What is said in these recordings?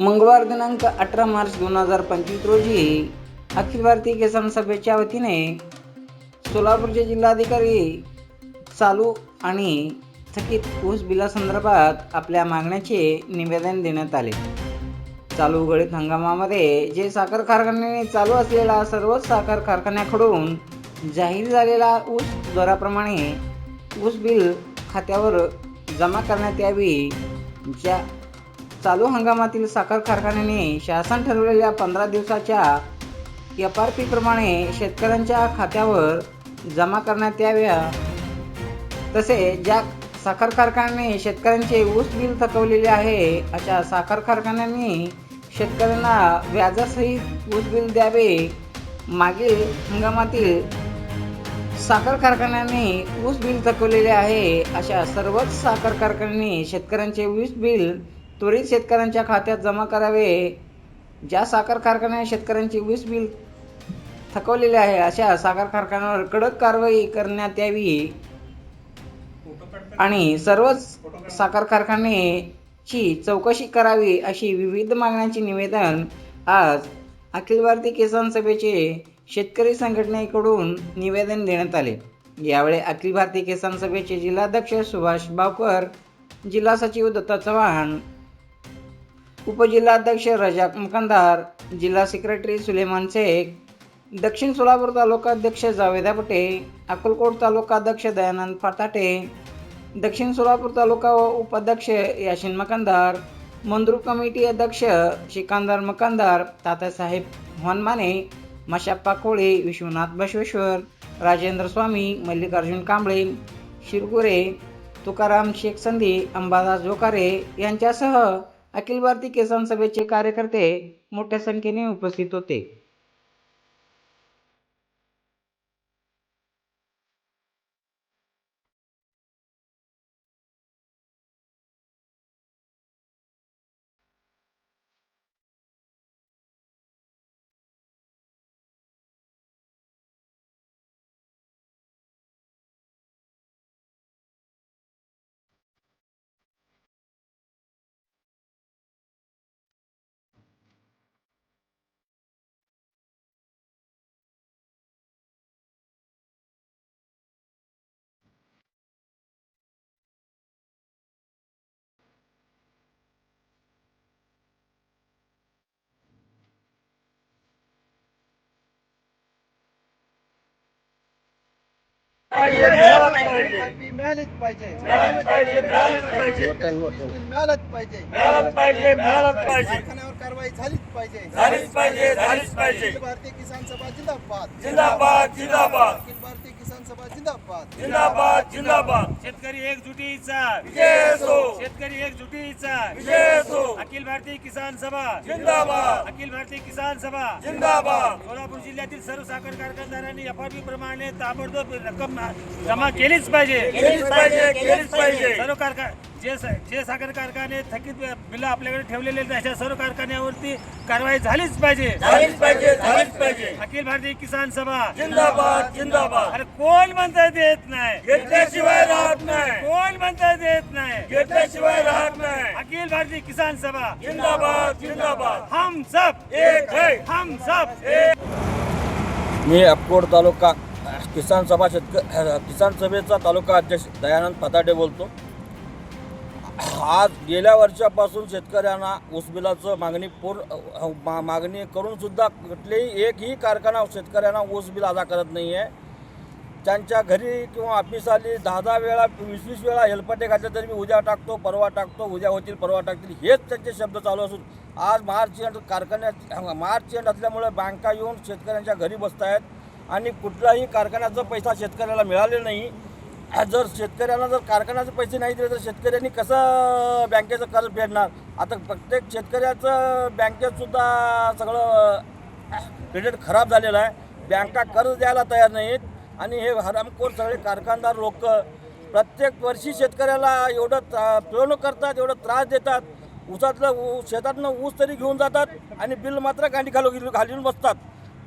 मंगळवार दिनांक अठरा मार्च दोन हजार पंचवीस रोजी अखिल भारतीय किसान सभेच्या वतीने सोलापूरचे जिल्हाधिकारी चालू आणि थकीत ऊस बिलासंदर्भात आपल्या मागण्याचे निवेदन देण्यात आले. चालू उघडीत हंगामामध्ये जे साखर कारखान्याने चालू असलेला सर्वच साखर कारखान्याकडून जाहीर झालेला ऊस दराप्रमाणे ऊस बिल खात्यावर जमा करण्यात यावी ज्या चालू हंगामातील साखर कारखान्याने शासन ठरवलेल्या पंधरा दिवसाच्या एफ आर पीप्रमाणे शेतकऱ्यांच्या खात्यावर जमा करण्यात याव्या. तसे ज्या साखर कारखान्याने शेतकऱ्यांचे ऊस बिल थकवलेले आहे अशा साखर कारखान्यांनी शेतकऱ्यांना व्याजासहित ऊस बिल द्यावे. मागील हंगामातील साखर कारखान्यांनी ऊस बिल थकवलेले आहे अशा सर्वच साखर कारखान्यांनी शेतकऱ्यांचे ऊस बिल त्वरित शेतकऱ्यांच्या खात्यात जमा करावे. ज्या साखर कारखान्याने शेतकऱ्यांचे वीज बिल थकवलेले आहे अशा साखर कारखान्यावर कडक कारवाई करण्यात यावी. आणि सर्वच साखर कारखान्याची चौकशी करावी अशी विविध मागण्यांचे निवेदन आज अखिल भारतीय किसान सभेचे शेतकरी संघटनेकडून निवेदन देण्यात आले. यावेळी अखिल भारतीय किसान सभेचे जिल्हाध्यक्ष सुभाष बावकर जिल्हा सचिव दत्ता चव्हाण उपजिल्हाध्यक्ष रजाक मुकंदार जिल्हा सेक्रेटरी सुलेमान शेख दक्षिण सोलापूर तालुकाध्यक्ष जावेदा पटे अक्कलकोट तालुकाध्यक्ष दयानंद फटाटे दक्षिण सोलापूर तालुका व उपाध्यक्ष याशिन मकंदार मंद्रू कमिटी अध्यक्ष श्रीकांदार मकंदार तात्यासाहेब हनमाने मशाप्पा कोळे विश्वनाथ बसवेश्वर राजेंद्र स्वामी मल्लिकार्जुन कांबळे शिरगुरे तुकाराम शेख संधी अंबादास जोकारे यांच्यासह अखिल भारतीय किसान सभेचे कार्यकर्ते मोठ्या संख्येने उपस्थित होते. मिळालीच पाहिजे मिळालीच पाहिजे कारखान्यावर कारवाई झालीच पाहिजे झालीच पाहिजे झालीच पाहिजे अखिल भारतीय किसान सभा जिंदाबाद जिंदाबाद जिंदाबाद अखिल भारतीय किसान सभा जिंदाबाद जिंदाबाद जिंदाबाद. शेतकरी एकजुटीचा. विजय असो. शेतकरी एकजुटीचा. विजय असो. अखिल भारतीय किसान सभा. जिंदाबाद. अखिल भारतीय किसान सभा. जिंदाबाद. सोलापूर जिल्ह्यातील सर्व साखर कारखानदारांनी एफआरपी प्रमाणे ताबडतोब रक्कम जमा केलीच पाहिजे. केलीच पाहिजे केलीच पाहिजे. सर्व कारखा जे स- जे साखर कारखाने थकीत बिल आपल्याकडे ठेवलेले आहेत अशा सर्व कारखान्यावरती कारवाई झालीच पाहिजे. झालीच पाहिजे झालीच पाहिजे. अखिल भारतीय किसान सभा. जिंदाबाद जिंदाबाद. अरे कोण म्हणता येत नाही? घेतल्याशिवाय राहत नाही. कोण म्हणता येत नाही? घेतल्याशिवाय राहत नाही. अखिल भारतीय किसान सभा. जिंदाबाद जिंदाबाद. हम सब एक है हम सब मी अक्कोड तालुका किसान सभा शेतक किसान सभेचा तालुका अध्यक्ष दयानंद फताटे बोलतो. आज गेल्या वर्षापासून शेतकऱ्यांना ऊसबिलाचं मागणी पूर्ण मा मागणी करून सुद्धा कुठलेही एकही कारखाना शेतकऱ्यांना ऊस बिल अदा करत नाही आहे त्यांच्या घरी किंवा ऑफिसाली दहा दहा वेळा वीस वीस वेळा हेलपटे घातले तरी मी उद्या टाकतो परवा टाकतो उद्या होतील परवा टाकतील हेच त्यांचे शब्द चालू असून आज मार्च एंड कारखान्यात मार्च एंड असल्यामुळे बँका येऊन शेतकऱ्यांच्या घरी बसत आहेत आणि कुठलाही कारखान्याचा पैसा शेतकऱ्याला मिळाले नाही जर शेतकऱ्यांना जर कारखान्याचे पैसे नाही दिले तर शेतकऱ्यांनी कसं बँकेचं कर्ज फेडणार? आता प्रत्येक शेतकऱ्याचं बँकेतसुद्धा सगळं क्रेडिट खराब झालेलं आहे. बँका कर्ज द्यायला तयार नाहीत. आणि हे हरामखोर सगळे कारखानदार लोक प्रत्येक वर्षी शेतकऱ्याला एवढं त्रा पिळवणूक करतात एवढं त्रास देतात. ऊसातलं ऊ शेतातनं ऊस तरी घेऊन जातात आणि बिल मात्र गांडी घालून घालून बसतात.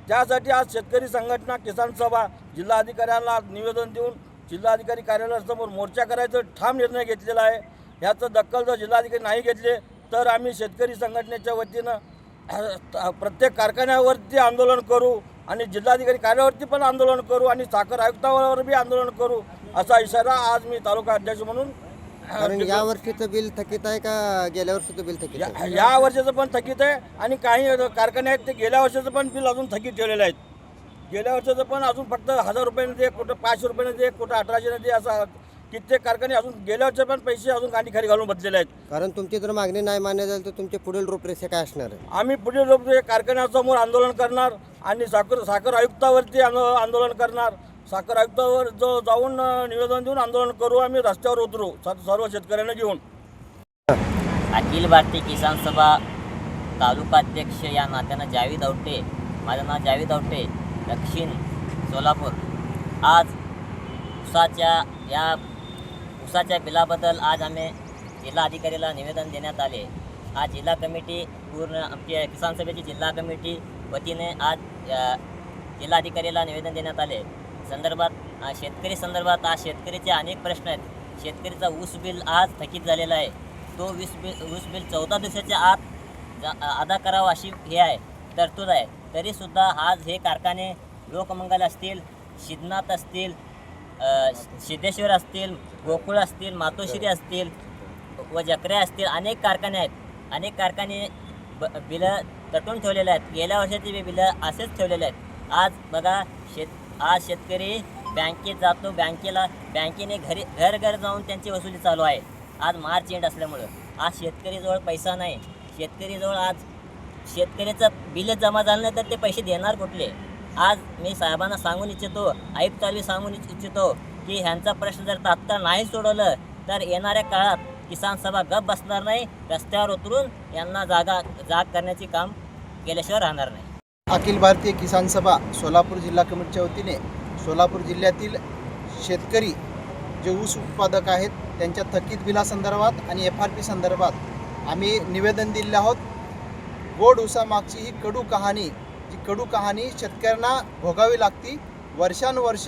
त्यासाठी आज शेतकरी संघटना किसान सभा जिल्हाधिकाऱ्यांना निवेदन देऊन जिल्हाधिकारी कार्यालयासमोर मोर्चा करायचा ठाम निर्णय घेतलेला आहे. ह्याचं दखल जर जिल्हाधिकारी नाही घेतले तर आम्ही शेतकरी संघटनेच्या वतीनं प्रत्येक कारखान्यावरती आंदोलन करू आणि जिल्हाधिकारी कार्यावरती पण आंदोलन करू आणि साखर आयुक्तावर बी आंदोलन करू असा इशारा आज मी तालुका अध्यक्ष म्हणून कारण. या वर्षीचं बिल थकीत आहे का? गेल्या वर्षीचं बिल थकीत आहे. या या वर्षाचं पण थकीत आहे आणि काही कारखाने आहेत ते गेल्या वर्षाचं पण बिल अजून थकीत ठेवलेलं आहेत. गेल्या वर्षाचं पण अजून फक्त हजार रुपयाने दे कुठं पाचशे रुपयाने दे कुठं अठराशेने दे असं कित्येक कारखाने अजून गेल्या वर्षी पण पैसे अजून गांडी खाली घालून बसलेले आहेत. कारण तुमची जर मागणी नाही मान्य झाली तर तुमचे पुढील रूपरेषा काय असणार आहे आम्ही पुढील लोक कारखान्यासमोर आंदोलन करणार आणि साखर साखर आयुक्तावरती आंदो- आंदोलन करणार. साखर आयुक्तावर जो जाऊन अं, निवेदन देऊन आंदोलन करू आम्ही रस्त्यावर उतरू स- सर्व शेतकऱ्यांना घेऊन. अखिल भारतीय किसान सभा तालुकाध्यक्ष या नात्यानं जावीद आवटे माझं नाव जावीद आवटे दक्षिण सोलापूर. आज उसाच्या या उसाच्या बिलाबद्दल आज आम्ही जिल्हा अधिकारीला निवेदन देण्यात आले. आज जिल्हा कमिटी पूर्ण आमची किसान सभेची जिल्हा कमिटी वतीने आज जिल्हा अधिकारीला निवेदन देण्यात आले. संदर्भात शेतकरी संदर्भात आज शेतकरीचे अनेक प्रश्न आहेत. शेतकरीचा ऊस बिल आज थकीत झालेला आहे. तो वीस बिल ऊस बिल चौदा दिवसाच्या आत जा- अदा करावा अशी हे आहे तरतूद आहे. तरीसुद्धा आज हे कारखाने लोकमंगल असतील शिदनाथ असतील सिद्धेश्वर असतील गोकुळ असतील मातोश्री असतील व जकरे असतील अनेक कारखाने आहेत. अनेक कारखाने ब बिलं तटून ठेवलेले आहेत. गेल्या वर्षाचे बी बिलं असेच ठेवलेले आहेत. आज बघा शेत आज शेतकरी बँकेत जातो बँकेला बँकेने घरी घर घर जाऊन त्यांची वसुली चालू आहे. आज मार्च एंड असल्यामुळं. आज शेतकरीजवळ पैसा नाही. शेतकरीजवळ आज शेतकऱ्याचं बिल जमा झालं नाही तर ते पैसे देणार कुठले? आज मी साहेबांना सांगून इच्छितो आयुक्ताला सांगून इच्छितो की ह्यांचा प्रश्न जर तात्काळ नाही सोडवलं तर येणाऱ्या काळात किसान सभा गप बसणार नाही रस्त्यावर उतरून यांना जागा जाग करण्याचे काम केल्याशिवाय राहणार नाही. अखिल भारतीय किसान सभा सोलापूर जिल्हा कमिटीच्या वतीने सोलापूर जिल्ह्यातील शेतकरी जे ऊस उत्पादक आहेत त्यांच्या थकीत बिलासंदर्भात आणि एफ आर पी संदर्भात आम्ही निवेदन दिले आहोत. गोड ऊसामागची ही कडू कहाणी जी कडू कहाणी शेतकऱ्यांना भोगावी लागती. वर्षानुवर्ष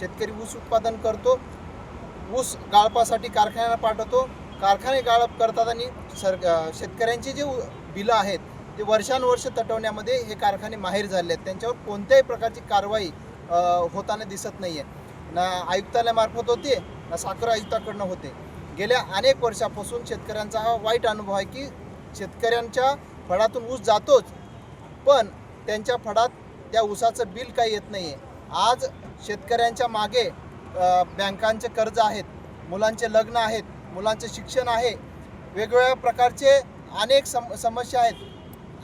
शेतकरी ऊस उत्पादन करतो ऊस गाळपासाठी कारखान्याला पाठवतो. कारखाने गाळप करतात आणि सर शेतकऱ्यांची जे बिलं आहेत ते वर्षानुवर्ष तटवण्यामध्ये हे कारखाने माहीर झाले आहेत. त्यांच्यावर कोणत्याही प्रकारची कारवाई होताना दिसत नाही आहे ना आयुक्तालयामार्फत होते ना साखर आयुक्ताकडनं होते. गेल्या अनेक वर्षापासून शेतकऱ्यांचा हा वाईट अनुभव आहे की शेतकऱ्यांच्या फळातून ऊस जातोच पण त्यांच्या फळात त्या ऊसाचं बिल काही येत नाही आहे आज शेतकऱ्यांच्या मागे बँकांचे कर्ज आहेत मुलांचे लग्न आहेत मुलांचे शिक्षण आहे वेगवेगळ्या प्रकारचे अनेक सम समस्या आहेत.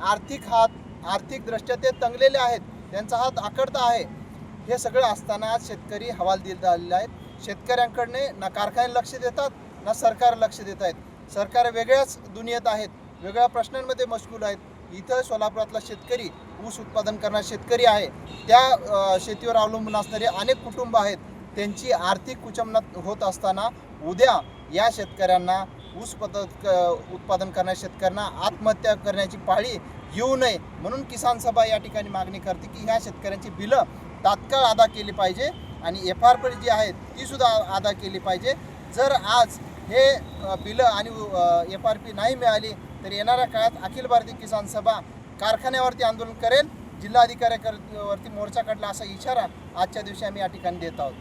आर्थिक हात आर्थिकदृष्ट्या ते तंगलेले आहेत त्यांचा हात आकडता आहे. हे सगळं असताना आज शेतकरी हवालदिल झालेले आहेत. शेतकऱ्यांकडने ना कारखाने लक्ष देतात ना सरकार लक्ष देत आहेत. सरकार वेगळ्याच दुनियेत आहेत. वेगळ्या प्रश्नांमध्ये मशगूल आहेत. इथं सोलापुरातला शेतकरी ऊस उत्पादन करणारा शेतकरी आहे. त्या शेतीवर अवलंबून असणारे अनेक कुटुंब आहेत. त्यांची आर्थिक कुचमनात होत असताना उद्या या शेतकऱ्यांना ऊस पद्धत उत्पादन करणाऱ्या शेतकऱ्यांना आत्महत्या करण्याची पाळी येऊ नये म्हणून किसान सभा या ठिकाणी मागणी करते की ह्या शेतकऱ्यांची बिलं तात्काळ अदा केली पाहिजे आणि एफ आर पी जी आहेत तीसुद्धा अदा केली पाहिजे. जर आज हे बिलं आणि एफ आर पी नाही मिळाली तर येणाऱ्या काळात अखिल भारतीय किसान सभा कारखान्यावरती आंदोलन करेल जिल्हाधिकाऱ्यावरती मोर्चा काढला असा इशारा आजच्या दिवशी आम्ही या ठिकाणी देत आहोत.